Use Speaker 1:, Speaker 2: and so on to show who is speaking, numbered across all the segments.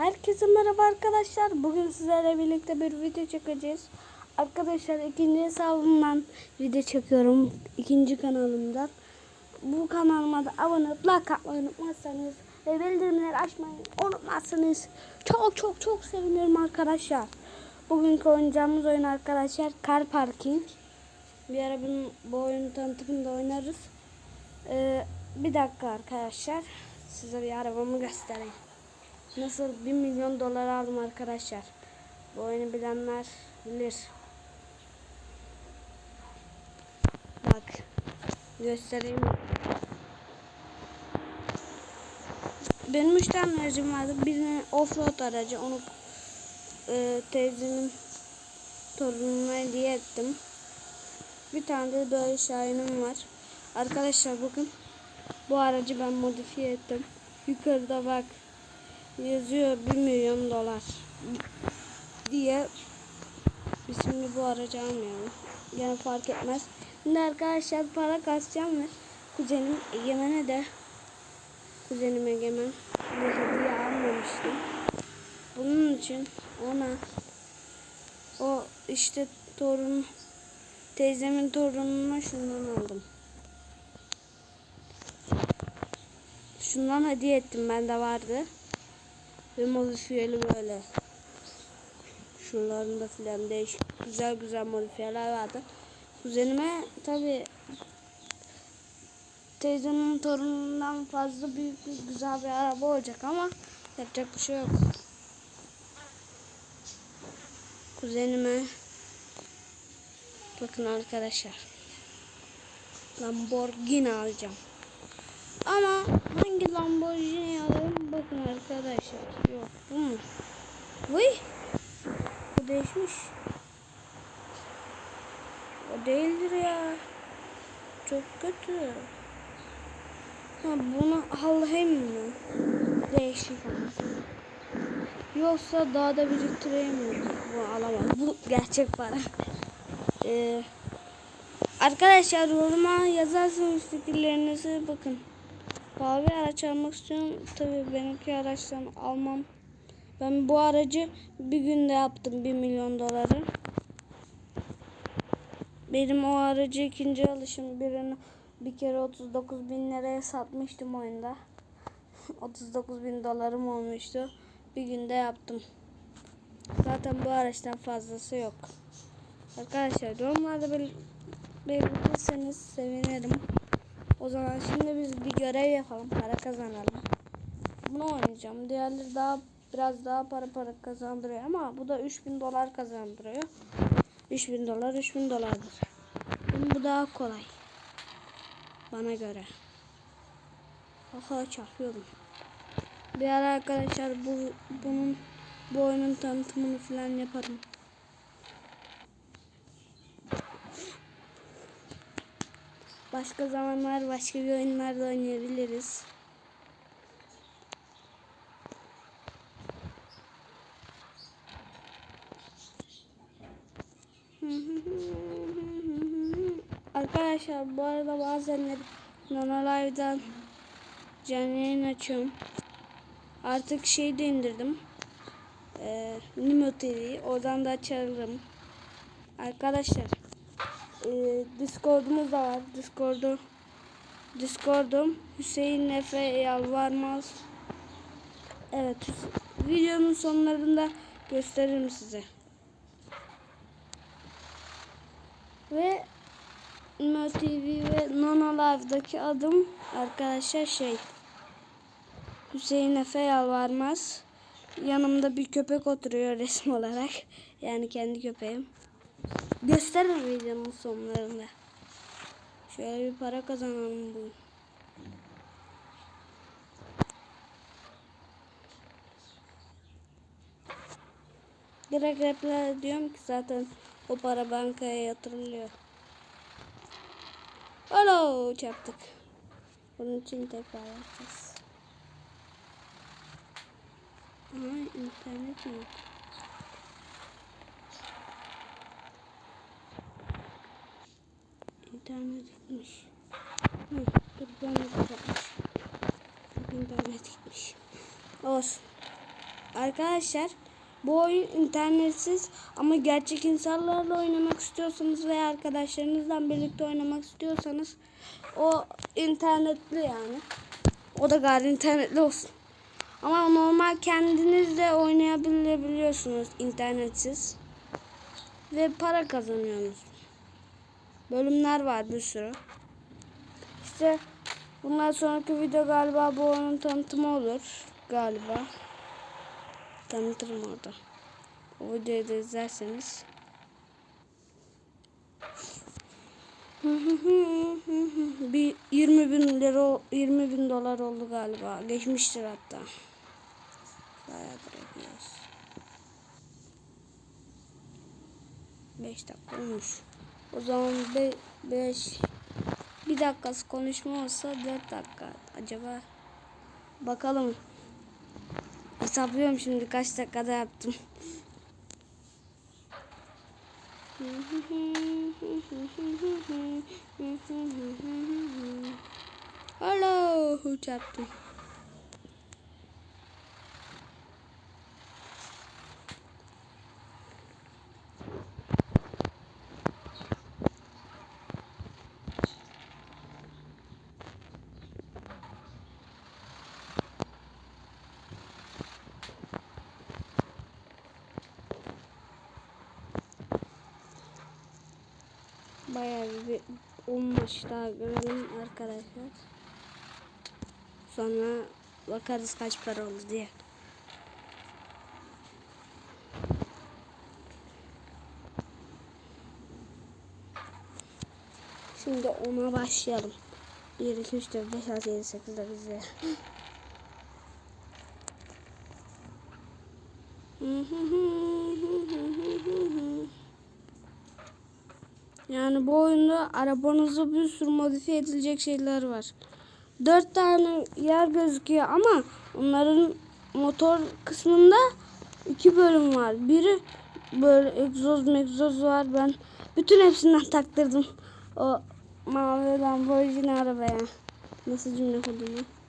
Speaker 1: Herkese merhaba arkadaşlar. Bugün sizlerle birlikte bir video çekeceğiz. Arkadaşlar ikinci hesabımdan video çekiyorum. ikinci kanalımdan. Bu kanalıma da abone olup like atmayı unutmazsanız ve bildirimleri açmayı unutmazsanız çok çok çok sevinirim arkadaşlar. Bugünkü oynayacağımız oyun arkadaşlar Car Parking. Bir ara bu oyunun tanıtımını da oynarız. Ee, bir dakika arkadaşlar. Size bir arabamı göstereyim. Nasıl 1 milyon dolar aldım arkadaşlar. Bu oyunu bilenler bilir. Bak. Göstereyim. Benim üç tane aracım vardı. Birine offroad aracı. Onu e, teyzemin torununa hediye ettim. Bir tane de böyle şahinim var. Arkadaşlar bakın. Bu aracı ben modifiye ettim. Yukarıda bak yazıyor 1 milyon dolar diye biz şimdi bu aracı almayalım. Yani fark etmez. Şimdi arkadaşlar para kasacağım ve kuzenim Egemen'e de kuzenim Egemen bir hediye almamıştım. Bunun için ona o işte torun teyzemin torununa şundan aldım. Şundan hediye ettim bende vardı. Ve modifiyeli böyle. Şunlarında filan değişik güzel güzel modifiyeler vardı. Kuzenime tabi teyzemin torunundan fazla büyük bir güzel bir araba olacak ama yapacak bir şey yok. Kuzenime bakın arkadaşlar Lamborghini alacağım. Ama hangi Lamborghini alayım? Bakın arkadaşlar. Yok bu mu? Vay. Bu değişmiş. O değildir ya. Çok kötü. Ha, bunu alayım mı? Değişik ama. Yoksa daha da biriktireyim mi? Bu alamam. Bu gerçek para. Ee, arkadaşlar yoruma yazarsanız fikirlerinizi bakın. Pahalı bir araç almak istiyorum. Tabii benimki araçtan almam. Ben bu aracı bir günde yaptım 1 milyon doları. Benim o aracı ikinci alışım birini bir kere 39 bin liraya satmıştım oyunda. 39 bin dolarım olmuştu. Bir günde yaptım. Zaten bu araçtan fazlası yok. Arkadaşlar yorumlarda bel belirtirseniz sevinirim. Zaman şimdi biz bir görev yapalım. Para kazanalım. Bunu oynayacağım. Diğerleri daha biraz daha para para kazandırıyor ama bu da 3000 dolar kazandırıyor. 3000 dolar 3000 dolardır. Ama bu daha kolay. Bana göre. Aha çarpıyordum. Bir ara arkadaşlar bu bunun bu oyunun tanıtımını falan yaparım. Başka zamanlar başka bir oyunlarda oynayabiliriz. Arkadaşlar bu arada bazenleri Nana Live'dan canlı açıyorum. Artık şey de indirdim. Ee, Nimo TV. Oradan da açarım. Arkadaşlar e, Discord'umuz da var. Discord'u Discord'um Hüseyin Efe Yalvarmaz. Evet. Videonun sonlarında gösteririm size. Ve Nimo TV ve Nona Live'daki adım arkadaşlar şey Hüseyin Efe Yalvarmaz. Yanımda bir köpek oturuyor resim olarak. Yani kendi köpeğim. Gösteririm videonun sonlarında. Şöyle bir para kazanalım bugün. Direkt repler diyorum ki zaten o para bankaya yatırılıyor. Alo çarptık. Bunun için tekrar yapacağız. Ama internet yok. İnternet gitmiş. Hı, dur ben kapatmış. İnternet gitmiş. Olsun. arkadaşlar bu oyun internetsiz ama gerçek insanlarla oynamak istiyorsanız veya arkadaşlarınızla birlikte oynamak istiyorsanız o internetli yani. O da gayri internetli olsun. Ama normal kendiniz de oynayabiliyorsunuz internetsiz. Ve para kazanıyorsunuz. Bölümler var bir sürü. İşte bundan sonraki video galiba bu oyunun tanıtımı olur. Galiba. Tanıtırım orada. O videoyu da izlerseniz. bir 20 bin lira 20 bin dolar oldu galiba. Geçmiştir hatta. Bayağıdır yapıyoruz. 5 dakika olmuş. O zaman 5 bir dakikası konuşma olsa 4 dakika. Acaba bakalım. Hesaplıyorum şimdi kaç dakikada yaptım. Hello, çarptım. Bayağı bir 10 maç daha görelim arkadaşlar. Sonra bakarız kaç para oldu diye. Şimdi ona başlayalım. 1, 2, 3, 4, 5, 6, 7, 8, 9, 10. Yani bu oyunda arabanızda bir sürü modifiye edilecek şeyler var. Dört tane yer gözüküyor ama onların motor kısmında iki bölüm var. Biri böyle egzoz megzoz var. Ben bütün hepsinden taktırdım. O mavi Lamborghini arabaya. Nasıl cümle kurdum ben?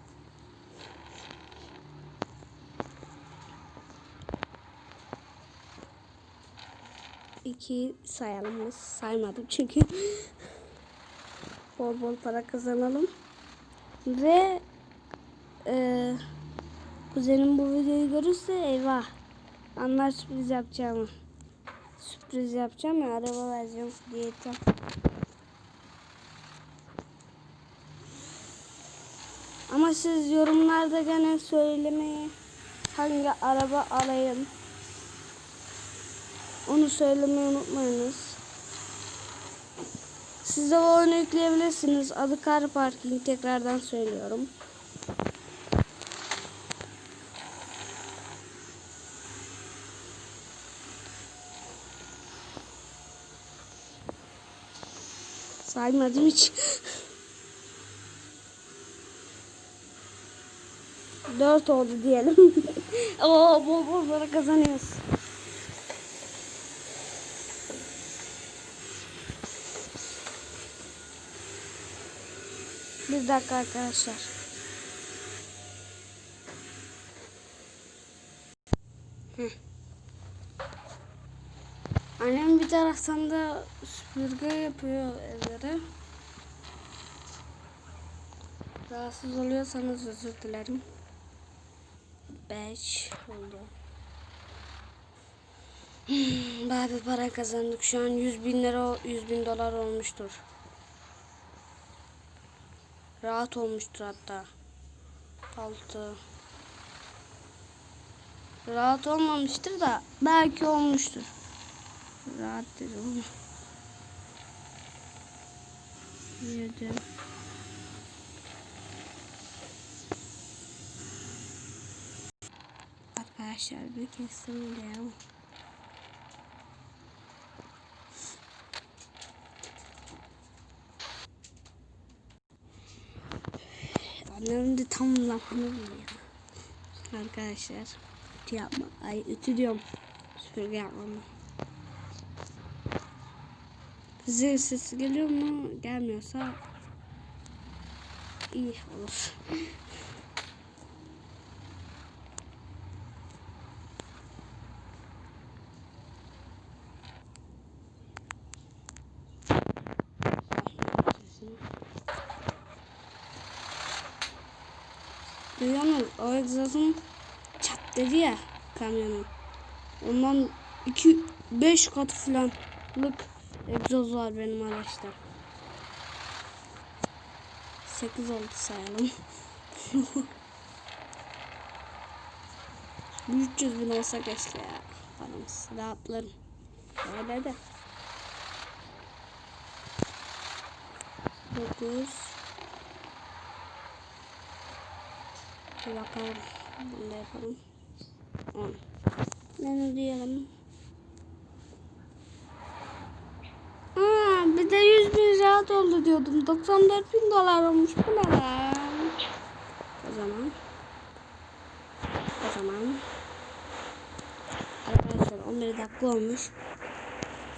Speaker 1: İki sayalım biz. Saymadım çünkü bol bol para kazanalım. Ve e, kuzenim bu videoyu görürse eyvah. Anlar sürpriz yapacağımı. Sürpriz yapacağım ya araba vereceğim diyeceğim. Ama siz yorumlarda gene söylemeyi hangi araba alayım onu söylemeyi unutmayınız. Siz de o oyunu yükleyebilirsiniz. Adı Car Parking. Tekrardan söylüyorum. Saymadım hiç. Dört oldu diyelim. Oo bol bol para kazanıyoruz. Bir dakika arkadaşlar. Heh. Annem bir taraftan da süpürge yapıyor evlere. Rahatsız oluyorsanız özür dilerim. 5 oldu. Bayağı bir para kazandık. Şu an 100 bin lira, 100 bin dolar olmuştur. Rahat olmuştur hatta. Altı. Rahat olmamıştır da belki olmuştur. Rahat dedim. Yedi. Arkadaşlar bir kesim diyelim. Annem de tam zamanı ya. Arkadaşlar ütü yapma. Ay ütü diyorum. Süpürge yapmam. Size sesi geliyor mu? Gelmiyorsa iyi olur. O egzozun çat dedi ya kamyonun. Ondan 2 5 katı falanlık egzoz var benim araçta. 8 oldu sayalım. Bir 300 bin olsa keşke ya. Paramız rahatlarım. Öyle de. 9 Bir bakalım. Bunu da yapalım. 10 Ne diyelim? Aa, bir de 100 bin rahat oldu diyordum. 94 bin dolar olmuş. Bu ne lan? O zaman o zaman arkadaşlar 11 dakika olmuş.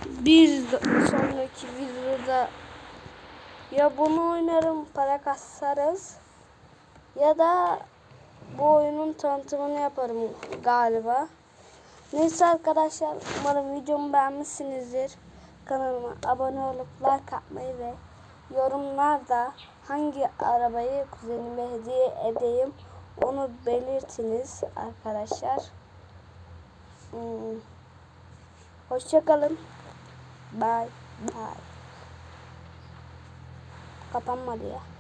Speaker 1: Bir sonraki videoda ya bunu oynarım para kasarız ya da bu oyunun tanıtımını yaparım galiba. Neyse arkadaşlar umarım videomu beğenmişsinizdir. Kanalıma abone olup like atmayı ve yorumlarda hangi arabayı kuzenime hediye edeyim onu belirtiniz arkadaşlar. Hmm. Hoşçakalın. Bye bye. Kapanmadı ya.